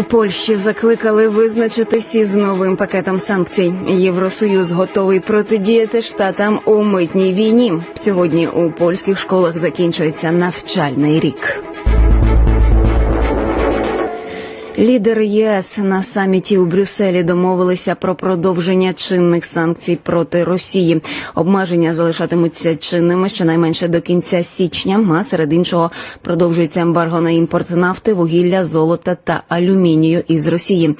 У Польщі закликали визначитись із новим пакетом санкцій. Євросоюз готовий протидіяти штатам у митній війні. Сьогодні у польських школах закінчується навчальний рік. Лідери ЄС на саміті у Брюсселі домовилися про продовження чинних санкцій проти Росії. Обмеження залишатимуться чинними щонайменше до кінця січня. А серед іншого продовжується ембарго на імпорт нафти, вугілля, золота та алюмінію із Росії.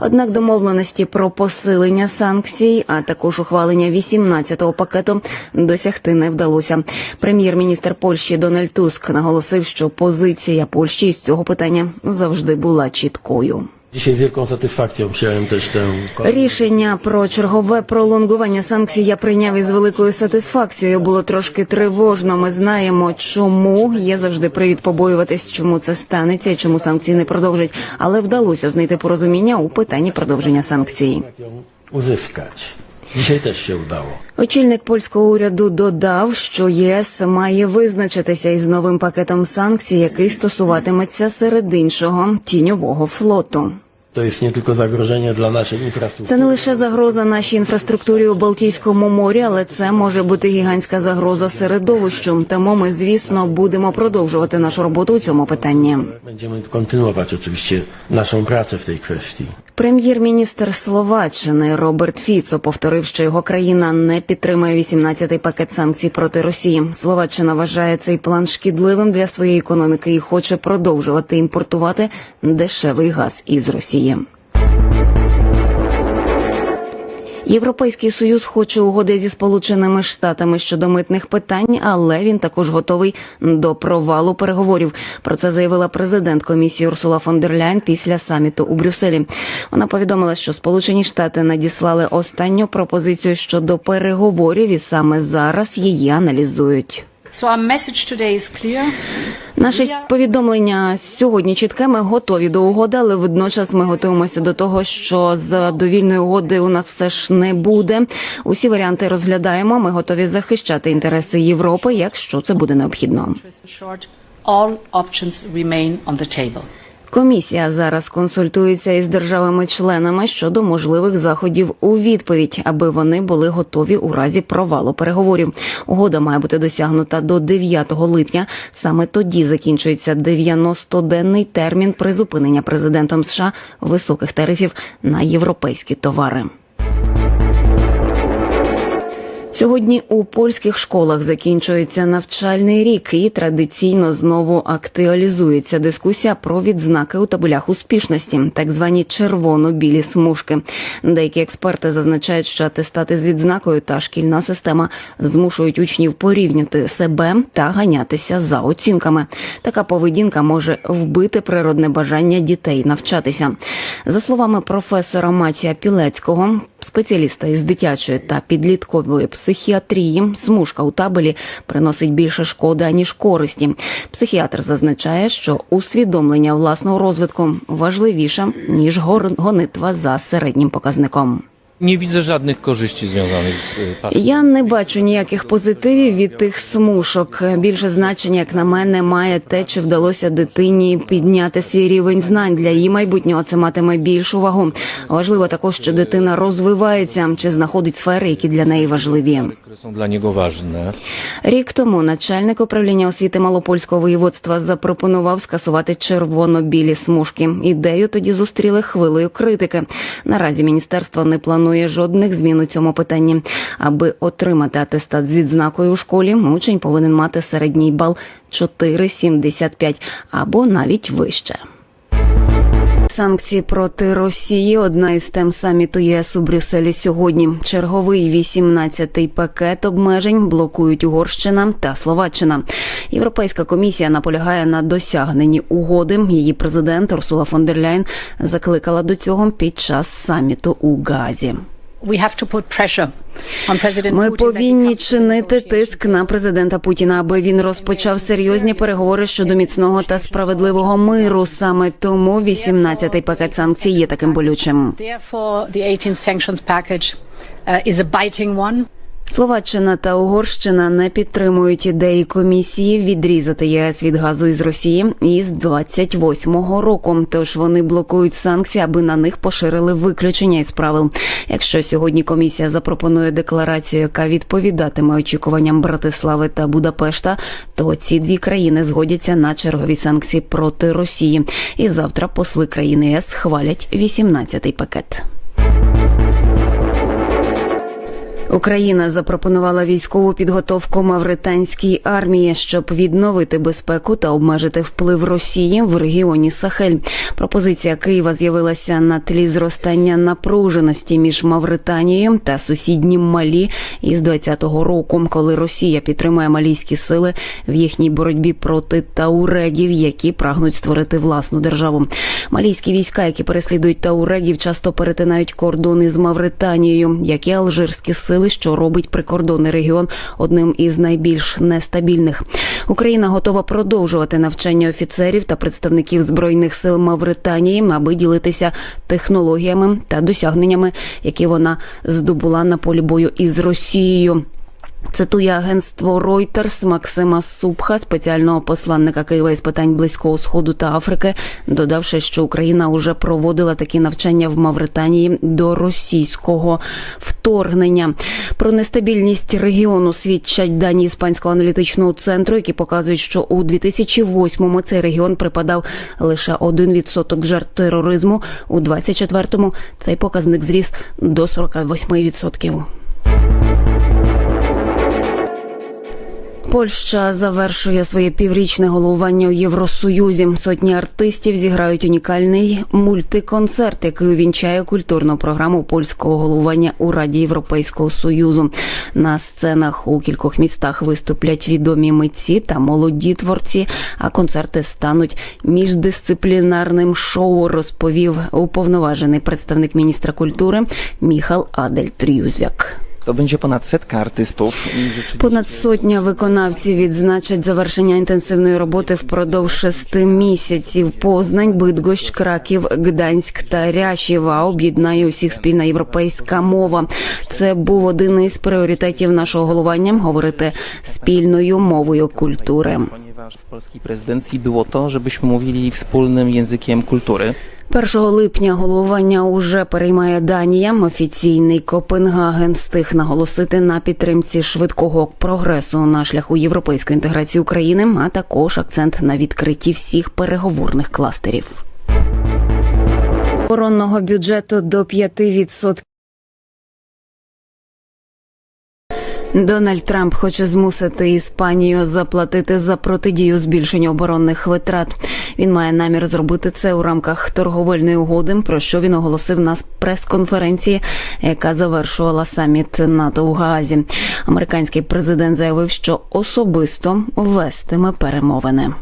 Однак домовленості про посилення санкцій, а також ухвалення 18-го пакету досягти не вдалося. Прем'єр-міністр Польщі Дональд Туск наголосив, що позиція Польщі із цього питання завжди була чіткою. Dzisiaj z wielką satysfakcją przyjąłem też tę Рішення про чергове пролонгування санкцій я прийняв із великою сатисфакцією. Було трошки тривожно. Ми знаємо, чому є завжди привід побоюватись, чому це станеться і чому санкції не продовжать. Але вдалося знайти порозуміння у питанні продовження санкцій. jak ją це Dzisiaj też вдало. Очільник польського уряду додав, що ЄС має визначитися із новим пакетом санкцій, який стосуватиметься серед іншого тіньового флоту. To jest nie tylko zagrożenie dla naszej infrastruktury, Це не лише загроза нашій інфраструктурі у Балтійському морі, але це може бути гігантська загроза середовищу. Тому ми, звісно, будемо продовжувати нашу роботу у цьому питанні. będziemy kontynuować oczywiście naszą pracę w tej kwestii. Прем'єр-міністр Словаччини Роберт Фіцо повторив, що його країна не підтримує 18-й пакет санкцій проти Росії. Словаччина вважає цей план шкідливим для своєї економіки і хоче продовжувати імпортувати дешевий газ із Росії. Європейський союз хоче угоди зі сполученими штатами щодо митних питань, але він також готовий до провалу переговорів. Про це заявила президент комісії Урсула фон дер Ляйн після саміту у Брюсселі. Вона повідомила, що Сполучені Штати надіслали останню пропозицію щодо переговорів, і саме зараз її аналізують. Наше повідомлення сьогодні чітке. Ми готові до угоди, але водночас ми готуємося до того, що з довільної угоди у нас все ж не буде. Усі варіанти розглядаємо. Ми готові захищати інтереси Європи, якщо це буде необхідно. Комісія зараз консультується із державами-членами щодо можливих заходів у відповідь, аби вони були готові у разі провалу переговорів. Угода має бути досягнута до 9 липня. Саме тоді закінчується 90-денний термін призупинення президентом США високих тарифів на європейські товари. Сьогодні у польських школах закінчується навчальний рік, і традиційно знову актуалізується дискусія про відзнаки у табелях успішності, так звані червоно-білі смужки. Деякі експерти зазначають, що атестати з відзнакою та шкільна система змушують учнів порівняти себе та ганятися за оцінками. Така поведінка може вбити природне бажання дітей навчатися. За словами професора Матія Пілецького, спеціаліста із дитячої та підліткової психіатрії, смужка у табелі приносить більше шкоди аніж користі. Психіатр зазначає, що усвідомлення власного розвитку важливіше ніж гонитва за середнім показником. Nie widzę żadnych korzyści związanych z y. Я не бачу ніяких позитивів від тих смушок. Більше значення, як на мене, має те, чи вдалося дитині підняти свій рівень знань для її майбутнього. Це матиме більшу вагу. Важливо також, що дитина розвивається чи знаходить сфери, які для неї важливі. są dla niego. Рік тому начальник управління освіти Малопольського воєводства запропонував скасувати червоно-білі смужки. Ідею тоді зустріли хвилею критики. Наразі міністерство не планує жодних змін у цьому питанні. Аби отримати атестат з відзнакою у школі, учень повинен мати середній бал 4,75 або навіть вище. Санкції проти Росії одна із тем саміту ЄС у Брюсселі сьогодні. Черговий 18-й пакет обмежень блокують Угорщина та Словаччина. Європейська комісія наполягає на досягненні угоди. Її президент Урсула фон дер Ляйн закликала до цього під час саміту у Газі. Ми повинні чинити тиск на президента Путіна, аби він розпочав серйозні переговори щодо міцного та справедливого миру. Саме тому 18-й пакет санкцій є таким болючим. Therefore, the 18 sanctions package is a biting one. Словаччина та Угорщина не підтримують ідеї комісії відрізати ЄС від газу із Росії із 28-го року. Тож вони блокують санкції, аби на них поширили виключення із правил. Якщо сьогодні комісія запропонує декларацію, яка відповідатиме очікуванням Братислави та Будапешта, то ці дві країни згодяться на чергові санкції проти Росії. І завтра посли країни ЄС схвалять 18-й пакет. Україна запропонувала військову підготовку мавританській армії, щоб відновити безпеку та обмежити вплив Росії в регіоні Сахель. Пропозиція Києва з'явилася на тлі зростання напруженості між Мавританією та сусіднім Малі із 20-го року, коли Росія підтримує малійські сили в їхній боротьбі проти таурегів, які прагнуть створити власну державу. Малійські війська, які переслідують таурегів, часто перетинають кордони з Мавританією, як і алжирські сили, що робить прикордонний регіон одним із найбільш нестабільних. Україна готова продовжувати навчання офіцерів та представників збройних сил Мавританії, аби ділитися технологіями та досягненнями, які вона здобула на полі бою із Росією. Цитує агентство Reuters Максима Супха, спеціального посланника Києва із питань близького сходу та Африки, додавши, що Україна уже проводила такі навчання в Мавританії до російського вторгнення. Про нестабільність регіону свідчать дані іспанського аналітичного центру, які показують, що у 2008-му цей регіон припадав лише 1% жертв тероризму. У 2024-му цей показник зріс до 48%. Польща завершує своє піврічне головування у Євросоюзі. Сотні артистів зіграють унікальний мультиконцерт, який увінчає культурну програму польського головування у Раді Європейського союзу. На сценах у кількох містах виступлять відомі митці та молоді творці. А концерти стануть міждисциплінарним шоу. Розповів уповноважений представник міністра культури Міхал Адель Трюзвяк. To będzie ponad setka artystów. Понад сотня виконавців відзначать завершення інтенсивної роботи впродовж шести місяців. Познань, Бидгощ, Краків, Гданськ та Ряшєва об'єднає усіх спільна європейська мова. Це був один із пріоритетів нашого головування говорити спільною мовою культури. Ponieważ w polskiej prezydencji było to, żebyśmy mówili wspólnym językiem kultury. 1 липня головування уже переймає Данія. Офіційний Копенгаген встиг наголосити на підтримці швидкого прогресу на шляху європейської інтеграції України, а також акцент на відкритті всіх переговорних кластерів. Оборонного бюджету до 5%. Дональд Трамп хоче змусити Іспанію заплатити за протидію збільшенню оборонних витрат. Він має намір зробити це у рамках торговельної угоди, про що він оголосив на прес-конференції, яка завершувала саміт НАТО у Гаазі. Американський президент заявив, що особисто вестиме перемовини.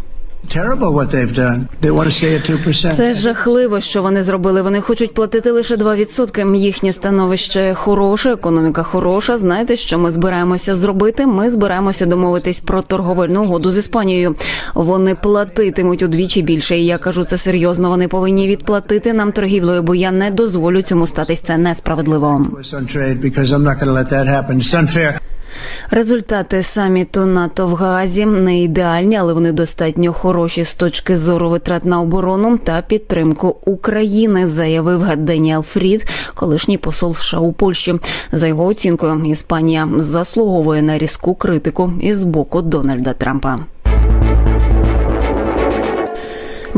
Terrible what they've done. They want to stay at 2%. Це жахливо, що вони зробили. Вони хочуть платити лише 2%. Їхнє становище хороше, економіка хороша. Знаєте, що ми збираємося зробити? Ми збираємося домовитись про торговельну угоду з Іспанією. Вони платитимуть удвічі більше. І я кажу це серйозно. Вони повинні відплатити нам торгівлею, бо я не дозволю цьому статись. Це несправедливо. Результати саміту НАТО в Гаазі не ідеальні, але вони достатньо хороші з точки зору витрат на оборону та підтримку України, заявив Деніел Фрід, колишній посол США у Польщі. За його оцінкою, Іспанія заслуговує на різку критику із боку Дональда Трампа.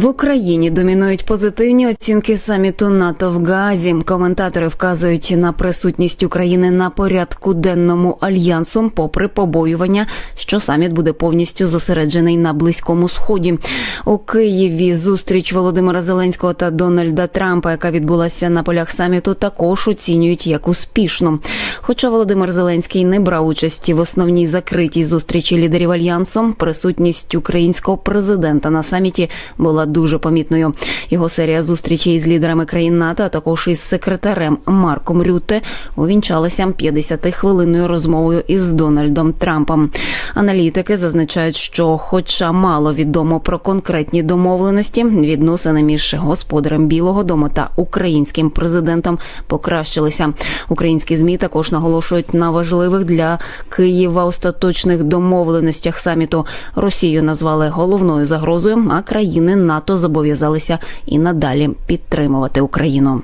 В Україні домінують позитивні оцінки саміту НАТО в Гаазі. Коментатори вказують на присутність України на порядку денному альянсом, попри побоювання, що саміт буде повністю зосереджений на близькому сході. У Києві зустріч Володимира Зеленського та Дональда Трампа, яка відбулася на полях саміту, також оцінюють як успішну. Хоча Володимир Зеленський не брав участі в основній закритій зустрічі лідерів альянсу, присутність українського президента на саміті була дуже помітною. Його серія зустрічей з лідерами країн НАТО, а також із секретарем Марком Рютте увінчалася 50-хвилинною розмовою із Дональдом Трампом. Аналітики зазначають, що, хоча мало відомо про конкретні домовленості, відносини між господарем Білого Дому та українським президентом покращилися. Українські змі також наголошують на важливих для Києва остаточних домовленостях саміту. Росію назвали головною загрозою, а країни НАТО зобов'язалися і надалі підтримувати Україну.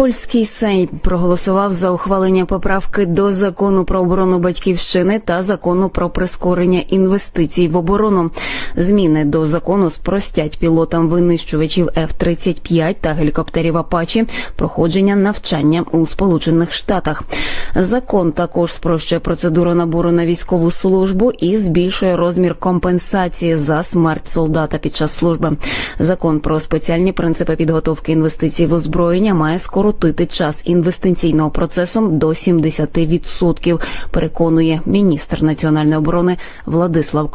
Польський Сейм проголосував за ухвалення поправки до закону про оборону батьківщини та закону про прискорення інвестицій в оборону. Зміни до закону спростять пілотам винищувачів F-35 та гелікоптерів Апачі проходження навчання у Сполучених Штатах. Закон також спрощує процедуру набору на військову службу і збільшує розмір компенсації за смерть солдата під час служби. Закон про спеціальні принципи підготовки інвестицій в озброєння має скоротити час інвестиційного процесу до 70%, переконує міністр національної оборони Владислав.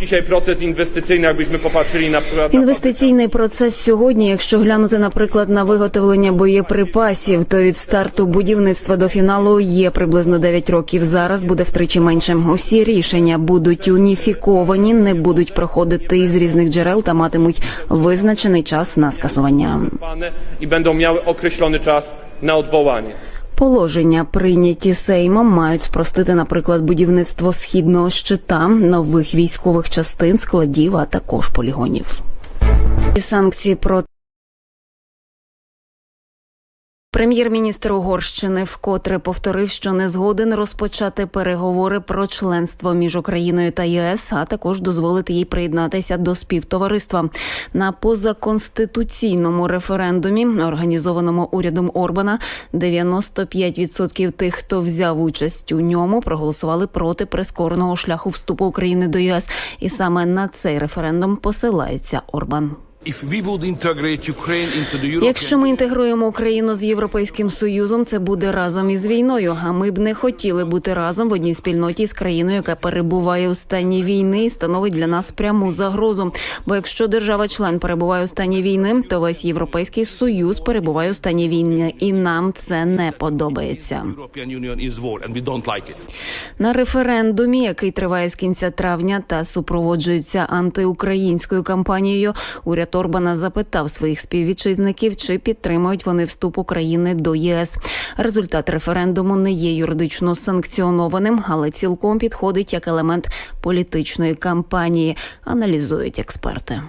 Dzisiaj proces inwestycyjny, jakbyśmy popatrzyli na Інвестиційний процес сьогодні, якщо глянути, наприклад, на виготовлення боєприпасів, то від старту будівництва до фіналу є приблизно 9 років. Зараз буде втричі менше. Усі рішення будуть уніфіковані, не будуть проходити із різних джерел та матимуть визначений час на скасування. miały określony czas na odwołanie. Положення, прийняті Сеймом, мають спростити, наприклад, будівництво східного щита, нових військових частин, складів, а також полігонів. І санкції проти Прем'єр-міністр Угорщини вкотре повторив, що не згоден розпочати переговори про членство між Україною та ЄС, а також дозволити їй приєднатися до співтовариства на позаконституційному референдумі, організованому урядом Орбана. 95% тих, хто взяв участь у ньому, проголосували проти прискореного шляху вступу України до ЄС. І саме на цей референдум посилається Орбан. Якщо ми інтегруємо Україну з європейським союзом, це буде разом із війною. А ми б не хотіли бути разом в одній спільноті з країною, яка перебуває у стані війни і становить для нас пряму загрозу. Бо якщо держава-член перебуває у стані війни, то весь європейський союз перебуває у стані війни, і нам це не подобається. На референдумі, який триває з кінця травня та супроводжується антиукраїнською кампанією, уряд Орбана запитав своїх співвітчизників, чи підтримують вони вступ України до ЄС. Результат референдуму не є юридично санкціонованим, але цілком підходить як елемент політичної кампанії, аналізують експерти.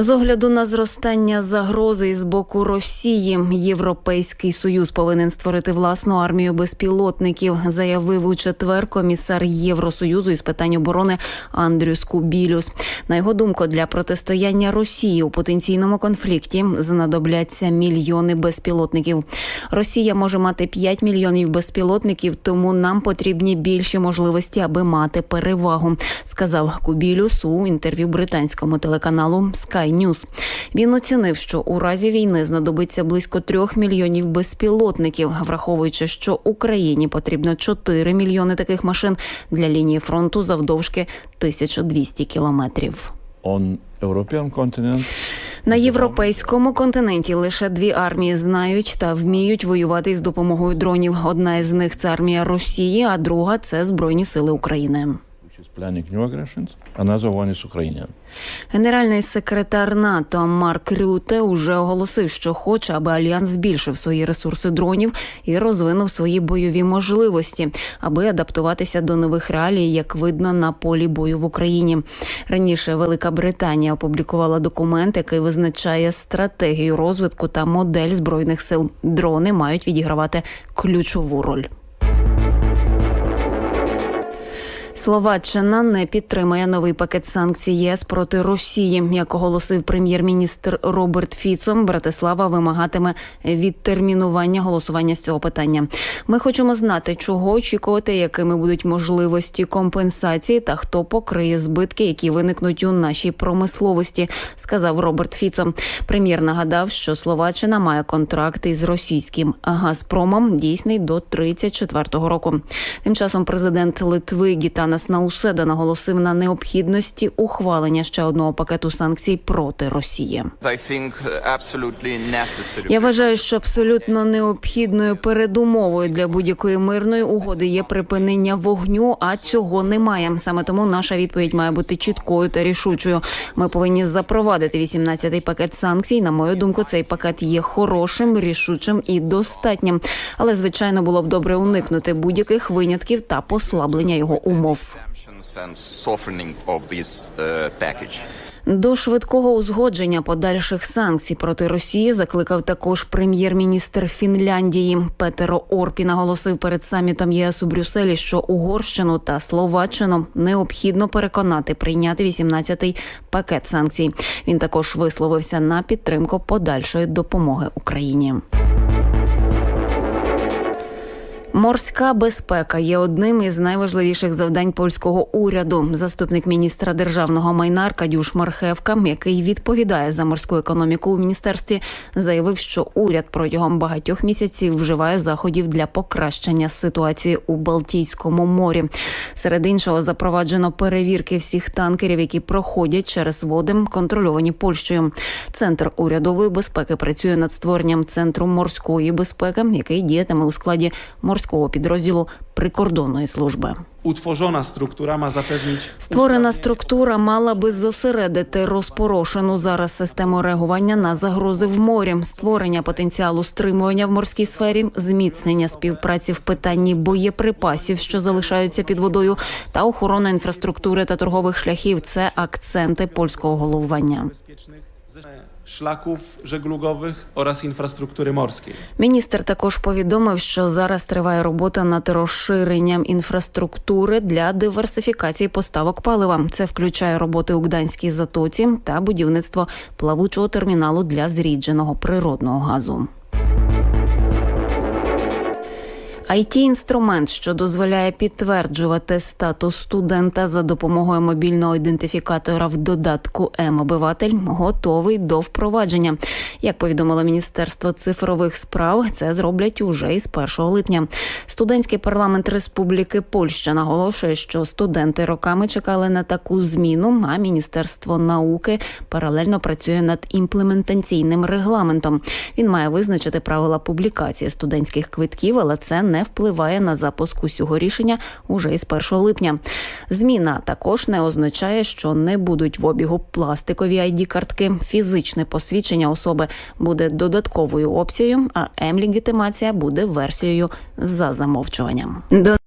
З огляду на зростання загрози з боку Росії, Європейський союз повинен створити власну армію безпілотників, заявив у четвер комісар Євросоюзу із питань оборони Андрюс Кубілюс. На його думку, для протистояння Росії у потенційному конфлікті знадобляться мільйони безпілотників. Росія може мати 5 мільйонів безпілотників, тому нам потрібні більші можливості, аби мати перевагу, сказав Кубілюс у інтерв'ю британському телеканалу Sky News. Він оцінив, що у разі війни знадобиться близько трьох мільйонів безпілотників, враховуючи, що Україні потрібно 4 мільйони таких машин для лінії фронту завдовжки 1200 кілометрів. On European continent На європейському континенті лише дві армії знають та вміють воювати з допомогою дронів. Одна із них це армія Росії, а друга це Збройні Сили України. Генеральний секретар НАТО Марк Рюте уже оголосив, що хоче, аби альянс збільшив свої ресурси дронів і розвинув свої бойові можливості, аби адаптуватися до нових реалій, як видно на полі бою в Україні. Раніше Велика Британія опублікувала документ, який визначає стратегію розвитку та модель збройних сил. Дрони мають відігравати ключову роль. Словаччина не підтримає новий пакет санкцій ЄС проти Росії. Як оголосив прем'єр-міністр Роберт Фіцо, Братислава вимагатиме відтермінування голосування з цього питання. Ми хочемо знати, чого очікувати, якими будуть можливості компенсації та хто покриє збитки, які виникнуть у нашій промисловості, сказав Роберт Фіцо. Прем'єр нагадав, що Словаччина має контракт із російським Газпромом, дійсний до 34-го року. Тим часом президент Литви Гітан Янас Науседа наголосив на необхідності ухвалення ще одного пакету санкцій проти Росії. Uh. Я вважаю, що абсолютно необхідною передумовою для будь-якої мирної угоди є припинення вогню, а цього немає. Саме тому наша відповідь має бути чіткою та рішучою. Ми повинні запровадити 18-й пакет санкцій. На мою думку, цей пакет є хорошим, рішучим і достатнім. Але звичайно було б добре уникнути будь-яких винятків та послаблення його умов. Uh, package. До швидкого узгодження подальших санкцій проти Росії закликав також прем'єр-міністр Фінляндії Петеро Орпі. Наголосив перед самітом ЄС у Брюсселі, що Угорщину та Словаччину необхідно переконати прийняти 18-й пакет санкцій. Він також висловився на підтримку подальшої допомоги Україні. Морська безпека є одним із найважливіших завдань польського уряду. Заступник міністра державного майна Аркадюш Мархевка, який відповідає за морську економіку у міністерстві, заявив, що уряд протягом багатьох місяців вживає заходів для покращення ситуації у Балтійському морі. Серед іншого запроваджено перевірки всіх танкерів, які проходять через води, контрольовані Польщею. Центр урядової безпеки працює над створенням центру морської безпеки, який діятиме у складі морського підрозділу прикордонної служби. Utworzona struktura ma zapewnić Створена структура мала би зосередити розпорошену зараз систему реагування на загрози в морі, створення потенціалу стримування в морській сфері, зміцнення співпраці в питанні боєприпасів, що залишаються під водою, та охорона інфраструктури та торгових шляхів. Це акценти польського головування. Szlaków жеглугових oraz інфраструктури морської. Міністр також повідомив, що зараз триває робота над розширенням інфраструктури для диверсифікації поставок палива. Це включає роботи у Гданській затоці та будівництво плавучого терміналу для зрідженого природного газу. It інструмент, що дозволяє підтверджувати статус студента за допомогою мобільного ідентифікатора в додатку М-обиватель, готовий до впровадження. Як повідомило Міністерство цифрових справ, це зроблять уже із 1 липня. Студентський парламент Республіки Польща наголошує, що студенти роками чекали на таку зміну. А міністерство науки паралельно працює над імплементаційним регламентом. Він має визначити правила публікації студентських квитків, але це не впливає на запуск усього рішення уже із 1 липня. Зміна також не означає, що не будуть в обігу пластикові id картки Фізичне посвідчення особи буде додатковою опцією, а М-легітимація буде версією за замовчуванням. До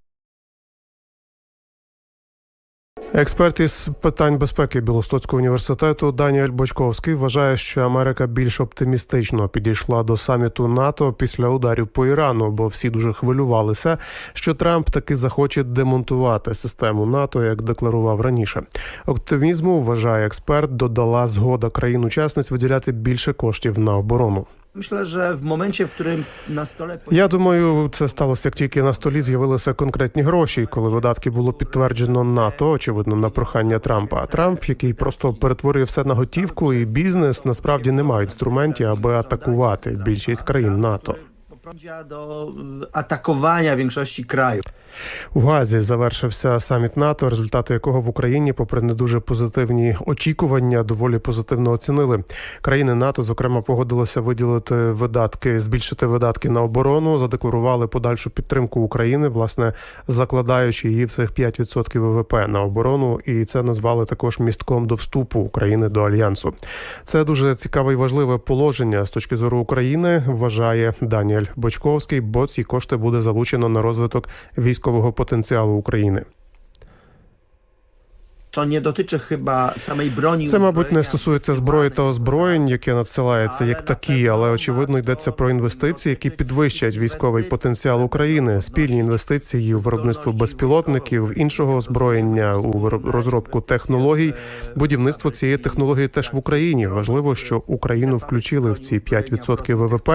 Експерт із питань безпеки Білостоцького університету Даніель Бочковський вважає, що Америка більш оптимістично підійшла до саміту НАТО після ударів по Ірану, бо всі дуже хвилювалися, що Трамп таки захоче демонтувати систему НАТО, як декларував раніше. Оптимізму вважає експерт, додала згода країн-учасниць виділяти більше коштів на оборону. Myślę, że w momencie, w którym na stole Я думаю, це сталося як тільки на столі з'явилися конкретні гроші, коли видатки було підтверджено НАТО, очевидно, на прохання Трампа. А Трамп, який просто перетворює все на готівку, і бізнес насправді не має інструментів, аби атакувати більшість країн НАТО. Poprowadzi do atakowania większości krajów. У Газі завершився саміт НАТО, результати якого в Україні, попри не дуже позитивні очікування, доволі позитивно оцінили. Країни НАТО, зокрема, погодилися виділити видатки, збільшити видатки на оборону, задекларували подальшу підтримку України, власне закладаючи її в цих 5% ВВП на оборону, і це назвали також містком до вступу України до альянсу. Це дуже цікаве і важливе положення з точки зору України. Вважає Даніель Бочковський, бо ці кошти буде залучено на розвиток військового потенціалу України. To nie dotyczy chyba samej broni. Це, мабуть, не стосується зброї та озброєнь, яке надсилається як такі, але очевидно йдеться про інвестиції, які підвищать військовий потенціал України, спільні інвестиції у виробництво безпілотників, іншого озброєння, у розробку технологій. Будівництво цієї технології теж в Україні. Важливо, що Україну включили в ці 5% ВВП.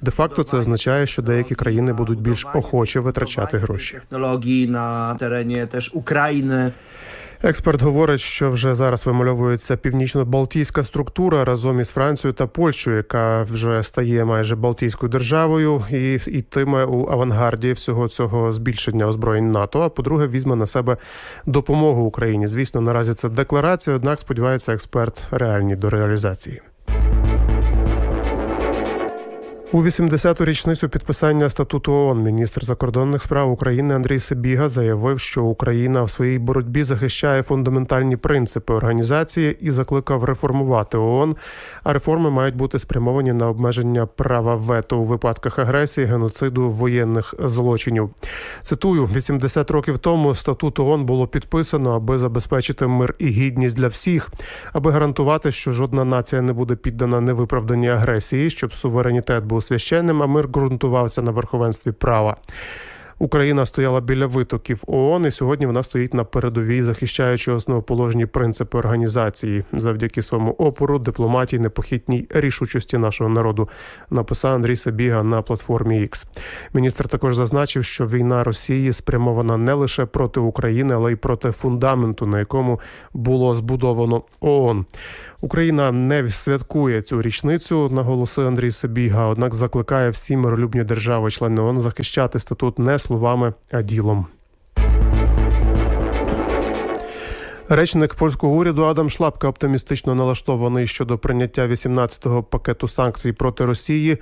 Де факто це означає, що деякі країни будуть більш охоче витрачати гроші. technologii na terenie też Ukrainy. Експерт говорить, що вже зараз вимальовується північно-балтійська структура разом із Францією та Польщею, яка вже стає майже Балтійською державою і йтиме у авангарді всього цього збільшення озброєнь НАТО. А по-друге, візьме на себе допомогу Україні. Звісно, наразі це декларація, однак сподівається експерт реальні до реалізації. У 80-ту річницю підписання статуту ООН міністр закордонних справ України Андрій Сибіга заявив, що Україна в своїй боротьбі захищає фундаментальні принципи організації і закликав реформувати ООН. А реформи мають бути спрямовані на обмеження права вето у випадках агресії, геноциду, воєнних злочинів. Цитую: 80 років тому статут ООН було підписано, аби забезпечити мир і гідність для всіх, аби гарантувати, що жодна нація не буде піддана невиправданій агресії, щоб суверенітет був священним, а мир ґрунтувався на верховенстві права. Україна стояла біля витоків ООН, і сьогодні вона стоїть на передовій, захищаючи основоположні принципи організації завдяки своєму опору, дипломатії, непохитній рішучості нашого народу. Написав Андрій Сабіга на платформі X. Міністр також зазначив, що війна Росії спрямована не лише проти України, але й проти фундаменту, на якому було збудовано ООН. Україна не святкує цю річницю, наголосив Андрій Сабіга. Однак закликає всі миролюбні держави, члени ООН, захищати статут не словами, а ділом. Речник польського уряду Адам Шлапка оптимістично налаштований щодо прийняття 18-го пакету санкцій проти Росії,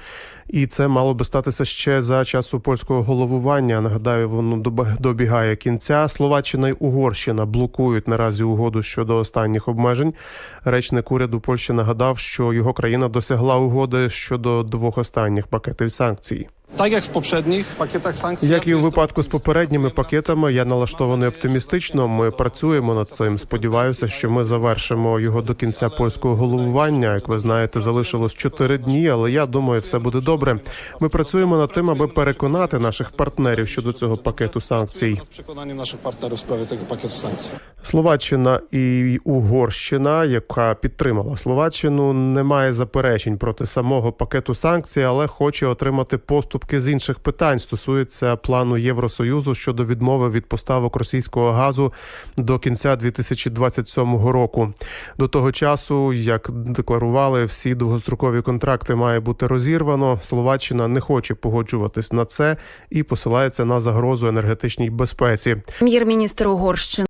і це мало би статися ще за часу польського головування. Нагадаю, воно добігає кінця. Словаччина й Угорщина блокують наразі угоду щодо останніх обмежень. Речник уряду Польщі нагадав, що його країна досягла угоди щодо двох останніх пакетів санкцій. Tak jak w poprzednich pakietach sankcji. Як і у випадку з попередніми пакетами, я налаштований оптимістично. Ми працюємо над цим. Сподіваюся, що ми завершимо його до кінця польського головування. Як ви знаєте, залишилось чотири дні, але я думаю, все буде добре. Ми працюємо над тим, аби переконати наших партнерів щодо цього пакету санкцій. Naszych partnerów w sprawie tego pakietu sankcji. Словаччина і Угорщина, яка підтримала Словаччину, не має заперечень проти самого пакету санкцій, але хоче отримати поступки з інших питань. Стосується плану Євросоюзу щодо відмови від поставок російського газу до кінця 2027 року. До того часу, як декларували, всі довгострокові контракти має бути розірвано. Словаччина не хоче погоджуватись на це і посилається на загрозу енергетичній безпеці. Прем'єр-міністр Угорщини